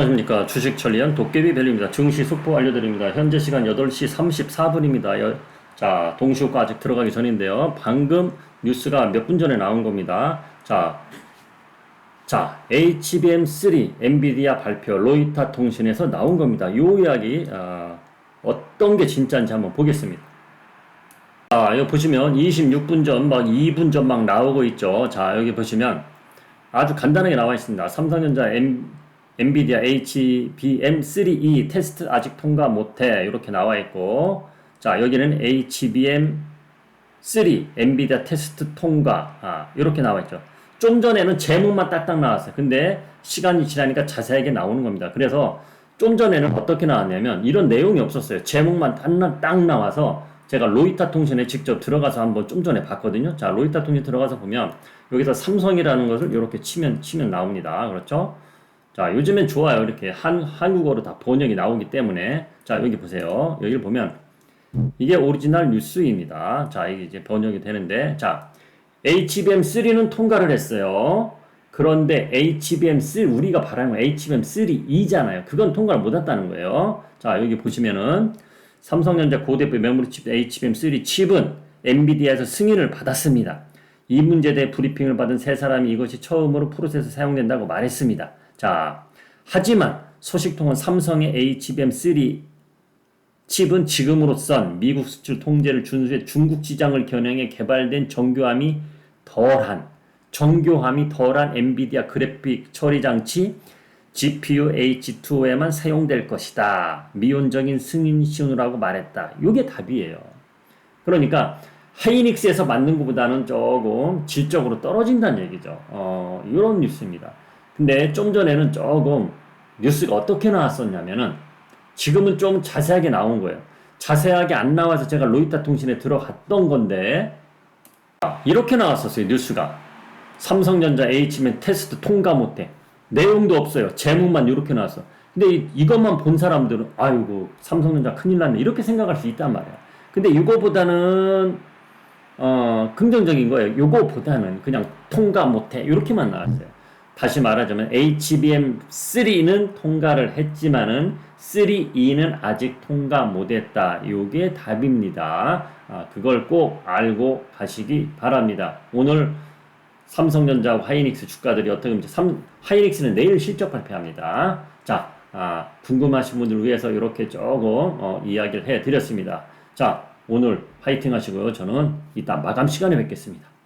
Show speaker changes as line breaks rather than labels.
안녕하십니까. 주식 천리안 도깨비 밸류입니다. 증시 속보 알려드립니다. 현재 시간 8시 34분입니다. 자 동시호가 아직 들어가기 전인데요. 방금 뉴스가 몇 분 전에 나온 겁니다. 자, 자 HBM3 엔비디아 발표 로이타 통신에서 나온 겁니다. 요 이야기 어, 어떤 게 진짜인지 한번 보겠습니다. 자 여기 보시면 26분 전 막 2분 전 막 나오고 있죠. 자 여기 보시면 아주 간단하게 나와 있습니다. 삼성전자 엔비디아 HBM3E 테스트 아직 통과 못해 이렇게 나와 있고 자 여기는 HBM3 엔비디아 테스트 통과 아, 이렇게 나와 있죠. 좀 전에는 제목만 딱딱 나왔어요. 근데 시간이 지나니까 자세하게 나오는 겁니다. 그래서 좀 전에는 어떻게 나왔냐면 이런 내용이 없었어요. 제목만 딱, 딱 나와서 제가 로이타 통신에 직접 들어가서 한번 좀 전에 봤거든요. 자, 로이타 통신 들어가서 보면 여기서 삼성이라는 것을 이렇게 치면 치면 나옵니다. 그렇죠? 자, 요즘엔 좋아요. 이렇게 한, 한국어로 다 번역이 나오기 때문에. 자, 여기 보세요. 여기를 보면 이게 오리지널 뉴스입니다. 자, 이게 이제 번역이 되는데. 자, HBM3는 통과를 했어요. 그런데 HBM3, 우리가 바라는 건 HBM3E잖아요. 그건 통과를 못 했다는 거예요. 자, 여기 보시면은 삼성전자 고대표 메모리 칩 HBM3 칩은 엔비디아에서 승인을 받았습니다. 이 문제에 대해 브리핑을 받은 세 사람이 이것이 처음으로 프로세스 사용된다고 말했습니다. 자, 하지만 소식통은 삼성의 HBM3 칩은 지금으로선 미국 수출 통제를 준수해 중국 시장을 겨냥해 개발된 정교함이 덜한 정교함이 덜한 엔비디아 그래픽 처리 장치 GPU H2O에만 사용될 것이다. 미온적인 승인 시우라고 말했다. 이게 답이에요. 그러니까 하이닉스에서 만든 것보다는 조금 질적으로 떨어진다는 얘기죠. 어, 이런 뉴스입니다. 근데 좀 전에는 조금 뉴스가 어떻게 나왔었냐면은 지금은 좀 자세하게 나온 거예요. 자세하게 안 나와서 제가 로이타 통신에 들어갔던 건데 이렇게 나왔었어요. 뉴스가 삼성전자 H맨 테스트 통과 못해 내용도 없어요. 제목만 이렇게 나왔어. 근데 이, 이것만 본 사람들은 아이고 삼성전자 큰일 났네 이렇게 생각할 수 있단 말이야. 근데 이거보다는 어 긍정적인 거예요. 이거보다는 그냥 통과 못해 이렇게만 나왔어요. 다시 말하자면 HBM3는 통과를 했지만은 3E는 아직 통과 못했다. 이게 답입니다. 아, 그걸 꼭 알고 가시기 바랍니다. 오늘 삼성전자 하이닉스 주가들이 어떻게 보면 삼, 하이닉스는 내일 실적 발표합니다. 자, 아, 궁금하신 분들 위해서 이렇게 조금 어, 이야기를 해드렸습니다. 자, 오늘 파이팅 하시고요. 저는 이따 마감 시간에 뵙겠습니다.